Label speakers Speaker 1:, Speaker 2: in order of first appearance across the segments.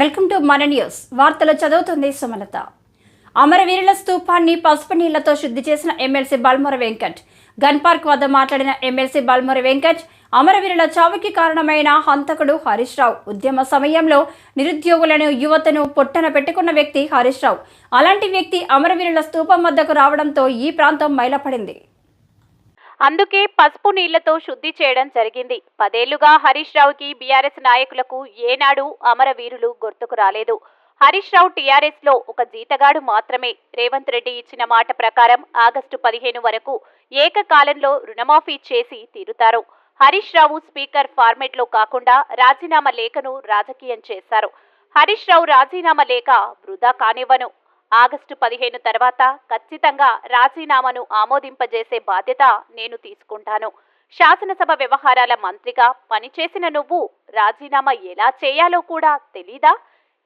Speaker 1: Welcome to మన news. వార్తలు చదువుతుంది సుమలత. అమరవీరుల స్తూపాన్ని పసుపు నీళ్ళతో శుద్ధి చేసిన MLC Balmoor Venkat. Gun Park వద్ద మాట్లాడిన ఎమ్మెల్సీ బల్మూర వెంకట్ అమరవీరుల చావుకి కారణమైన హంతకుడు హరీష్ రావు. ఉద్యమ సమయంలో నిరుద్యోగులను యువతను పొట్టన పెట్టుకున్న వ్యక్తి హరీష్ రావు. అలాంటి వ్యక్తి అమరవీరుల స్తూపం వద్దకు రావడంతో ఈ ప్రాంతం మైలపడింది.
Speaker 2: అందుకే పసుపు నీళ్ళతో శుద్ధి చేయడం జరిగింది. పదేళ్ళుగా హరీష్ రావుకి బీఆర్ఎస్ నాయకులకు ఏనాడు అమరవీరులు గుర్తుకు రాలేదు. హరీష్ రావు టీఆర్ఎస్లో ఒక జీతగాడు మాత్రమే. రేవంత్ రెడ్డి ఇచ్చిన మాట ప్రకారం ఆగస్టు పదిహేను వరకు ఏకకాలంలో రుణమాఫీ చేసి తీరుతారు. హరీష్ రావు స్పీకర్ ఫార్మెట్లో కాకుండా రాజీనామా లేఖను రాజకీయం చేశారు. హరీష్ రావు రాజీనామా లేఖ వృధా కానివ్వను. ఆగస్టు పదిహేను తర్వాత ఖచ్చితంగా రాజీనామాను ఆమోదింపజేసే బాధ్యత నేను తీసుకుంటాను. శాసనసభ వ్యవహారాల మంత్రిగా పనిచేసిన నువ్వు రాజీనామా ఎలా చేయాలో కూడా తెలీదా?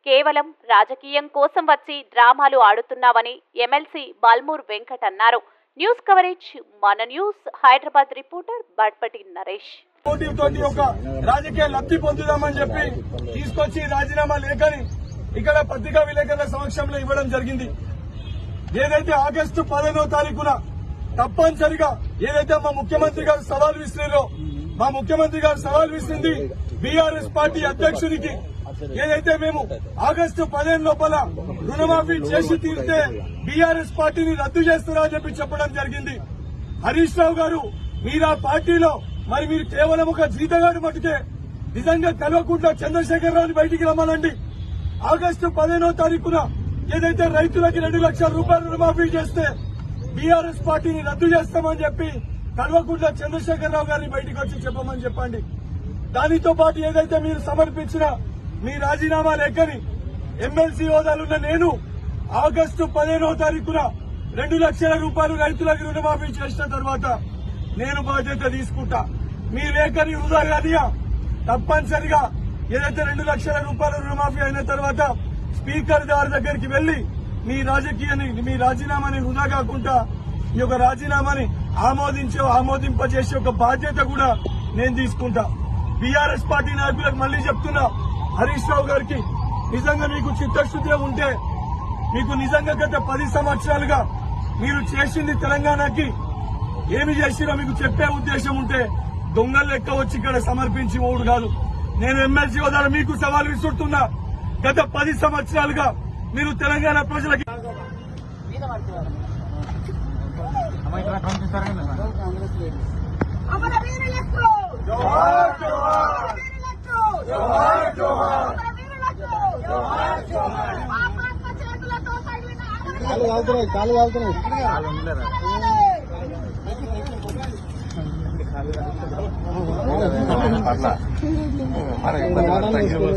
Speaker 2: కేవలం రాజకీయం కోసం వచ్చి డ్రామాలు ఆడుతున్నావని ఎమ్మెల్సీ బాల్మూర్ వెంకట్ అన్నారు. న్యూస్ కవరేజ్ మన న్యూస్ హైదరాబాద్ రిపోర్టర్ బట్పటి నరేష్.
Speaker 3: ఒక రాజకీయ లబ్ధి పొందుదామని చెప్పి తీసుకొచ్చి రాజీనామా లేఖని ఇక్కడ పత్రికా విలేకరుల సమక్షంలో ఇవ్వడం జరిగింది. ఏదైతే ఆగస్టు పదిహేనో తారీఖున తప్పనిసరిగా ఏదైతే మా ముఖ్యమంత్రి గారు సవాల్ విసిరారో మా ముఖ్యమంత్రి గారు సవాల్ విసిరింది బీఆర్ఎస్ పార్టీ అధ్యక్షుడికి ఏదైతే మేము ఆగస్టు పదిహేను లోపల రుణమాఫీ చేసి తీరితే బీఆర్ఎస్ పార్టీని రద్దు చేస్తారా అని చెప్పి చెప్పడం జరిగింది. హరీష్ రావు గారు మీరు ఆ పార్టీలో మరి మీరు కేవలం ఒక జీతగాడు మటుకే. నిజంగా కల్వకుంట్ల చంద్రశేఖర్ రావుని బయటికి రమ్మనండి ఆగస్టు పదిహేనో తారీఖున ఏదైతే రైతులకి రెండు లక్షల రూపాయలు రుణమాఫీ చేస్తే బీఆర్ఎస్ పార్టీని రద్దు చేస్తామని చెప్పి కల్వకుంట్ల చంద్రశేఖరరావు గారిని బయటకు వచ్చి చెప్పమని చెప్పండి. దానితో పాటు ఏదైతే మీరు సమర్పించిన మీ రాజీనామా లేఖని ఎమ్మెల్సీ హోదాలున్న నేను ఆగస్టు పదిహేనవ తారీఖున రెండు లక్షల రూపాయలు రైతులకు రుణమాఫీ చేసిన తర్వాత నేను బాధ్యత తీసుకుంటా. మీ లేఖని వృధా తప్పనిసరిగా ఏదైతే రెండు లక్షల రూపాయల రుణమాఫీ అయిన తర్వాత స్పీకర్ గారి దగ్గరికి వెళ్ళి మీ రాజకీయాన్ని మీ రాజీనామాని వృధా కాకుండా ఈ యొక్క రాజీనామాని ఆమోదించే ఆమోదింపజేసే ఒక బాధ్యత కూడా నేను తీసుకుంటా. బీఆర్ఎస్ పార్టీ నాయకులకు మళ్ళీ చెప్తున్నా హరీష్ రావు గారికి నిజంగా మీకు చిత్తశుద్ధి ఉంటే మీకు నిజంగా గత పది సంవత్సరాలుగా మీరు చేసింది తెలంగాణకి ఏమి చేసినా మీకు చెప్పే ఉద్దేశం ఉంటే దొంగలు లెక్క వచ్చి ఇక్కడ సమర్పించి ఓడు కాదు. నేను ఎమ్మెల్సీ హోదాలో మీకు సవాల్ విసురుతున్నా. గత పది సంవత్సరాలుగా మీరు తెలంగాణ ప్రజలకి
Speaker 4: అమరవీరులకు
Speaker 3: జోహార్ జోహార్
Speaker 4: జోహార్
Speaker 3: జోహార్
Speaker 4: జోహార్ మా ప్రాంత చేతులతో తగిలిన
Speaker 5: కాలు కాలుతున్నాయి కాలు కాలుతున్నాయి చెప్పు.